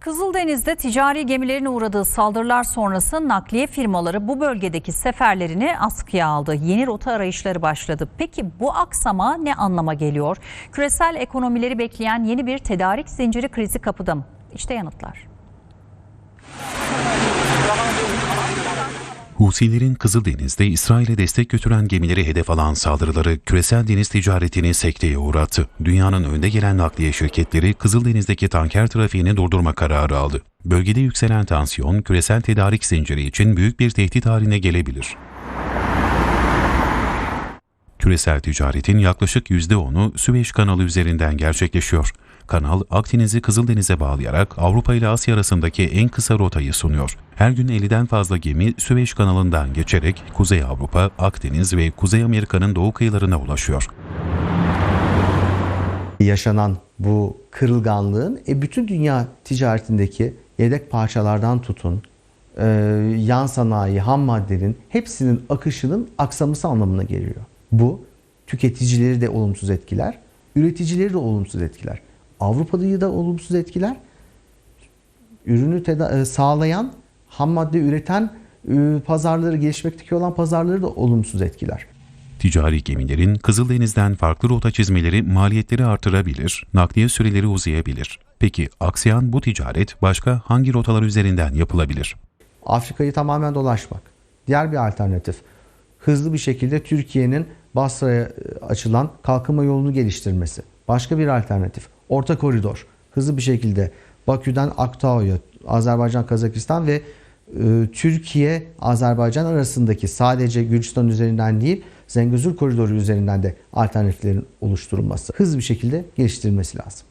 Kızıldeniz'de ticari gemilerin uğradığı saldırılar sonrası nakliye firmaları bu bölgedeki seferlerini askıya aldı. Yeni rota arayışları başladı. Peki bu aksama ne anlama geliyor? Küresel ekonomileri bekleyen yeni bir tedarik zinciri krizi kapıda mı? İşte yanıtlar. Husilerin Kızıldeniz'de İsrail'e destek götüren gemileri hedef alan saldırıları küresel deniz ticaretini sekteye uğrattı. Dünyanın önde gelen nakliye şirketleri Kızıldeniz'deki tanker trafiğini durdurma kararı aldı. Bölgede yükselen tansiyon küresel tedarik zinciri için büyük bir tehdit haline gelebilir. Küresel ticaretin yaklaşık %10'u Süveyş kanalı üzerinden gerçekleşiyor. Kanal, Akdeniz'i Kızıldeniz'e bağlayarak Avrupa ile Asya arasındaki en kısa rotayı sunuyor. Her gün 50'den fazla gemi Süveyş kanalından geçerek Kuzey Avrupa, Akdeniz ve Kuzey Amerika'nın doğu kıyılarına ulaşıyor. yaşanan bu kırılganlığın e, bütün dünya ticaretindeki yedek parçalardan tutun, e, yan sanayi, ham maddenin hepsinin akışının aksaması anlamına geliyor. Bu tüketicileri de olumsuz etkiler, üreticileri de olumsuz etkiler. Avrupa'yı da olumsuz etkiler. Ürünü e, sağlayan, ham madde üreten e, pazarları, gelişmekteki olan pazarları da olumsuz etkiler. Ticari gemilerin Kızıldeniz'den farklı rota çizmeleri maliyetleri artırabilir, nakliye süreleri uzayabilir. Peki aksayan bu ticaret başka hangi rotalar üzerinden yapılabilir? Afrika'yı tamamen dolaşmak. Diğer bir alternatif. Hızlı bir şekilde Türkiye'nin Basra'ya e, açılan kalkınma yolunu geliştirmesi. Başka bir alternatif. Orta koridor. Hızlı bir şekilde Bakü'den Aktao'ya, Azerbaycan, Kazakistan ve e, Türkiye, Azerbaycan arasındaki sadece Gürcistan üzerinden değil, Zengezur koridoru üzerinden de alternatiflerin oluşturulması. Hızlı bir şekilde geliştirilmesi lazım.